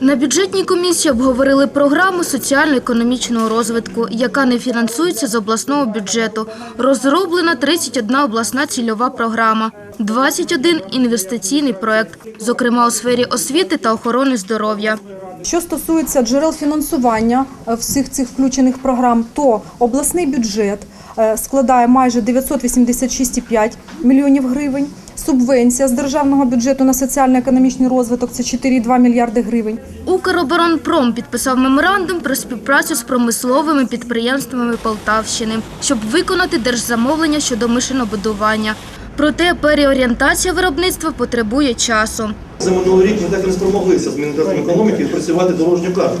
На бюджетній комісії обговорили програму соціально-економічного розвитку, яка не фінансується з обласного бюджету. Розроблена 31 обласна цільова програма, 21 інвестиційний проект, зокрема у сфері освіти та охорони здоров'я. Що стосується джерел фінансування е, всіх цих включених програм, то обласний бюджет е, складає майже 986,5 мільйонів гривень. Субвенція з державного бюджету на соціально-економічний розвиток це 4,2 мільярди гривень. Укроборонпром підписав меморандум про співпрацю з промисловими підприємствами Полтавщини, щоб виконати держзамовлення щодо машинобудування. Проте переорієнтація виробництва потребує часу. За минулий рік ми так і не спромоглися з Міністерством економіки відпрацювати дорожню карту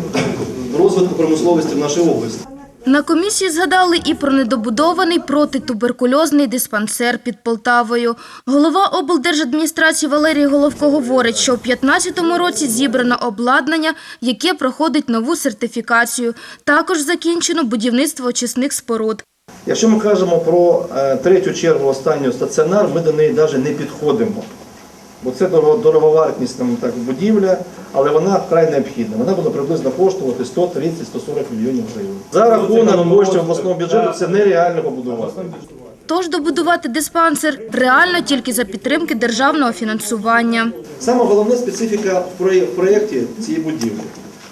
розвитку промисловості в нашій області. На комісії згадали і про недобудований протитуберкульозний диспансер під Полтавою. Голова облдержадміністрації Валерій Головко говорить, що у 2015 році зібрано обладнання, яке проходить нову сертифікацію. Також закінчено будівництво очисних споруд. Якщо ми кажемо про е, третю чергу останню стаціонар, ми до неї навіть не підходимо. Бо це дорого- дороговартісна так, будівля, але вона вкрай необхідна. Вона буде приблизно коштувати 130-140 мільйонів гривень. За рахунок коштів обласного бюджету це нереально побудувати. Тож добудувати диспансер реально тільки за підтримки державного фінансування. Саме головна специфіка в проєкті цієї будівлі.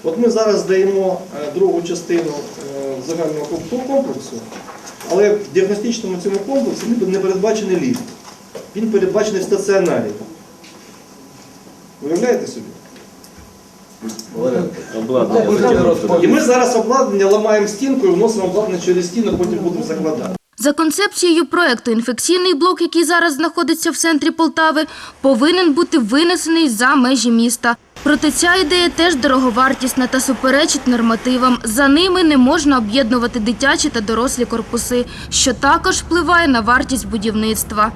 От ми зараз даємо е, другу частину е, загального комплексу, але в діагностичному цьому комплексі не передбачений ліфт. Він передбачений в стаціонарі. Уявляєте собі? І ми зараз обладнання ламаємо стінку і вносимо обладнання через стіну, потім будемо закладати. За концепцією проекту, інфекційний блок, який зараз знаходиться в центрі Полтави, повинен бути винесений за межі міста. Проте ця ідея теж дороговартісна та суперечить нормативам. За ними не можна об'єднувати дитячі та дорослі корпуси, що також впливає на вартість будівництва.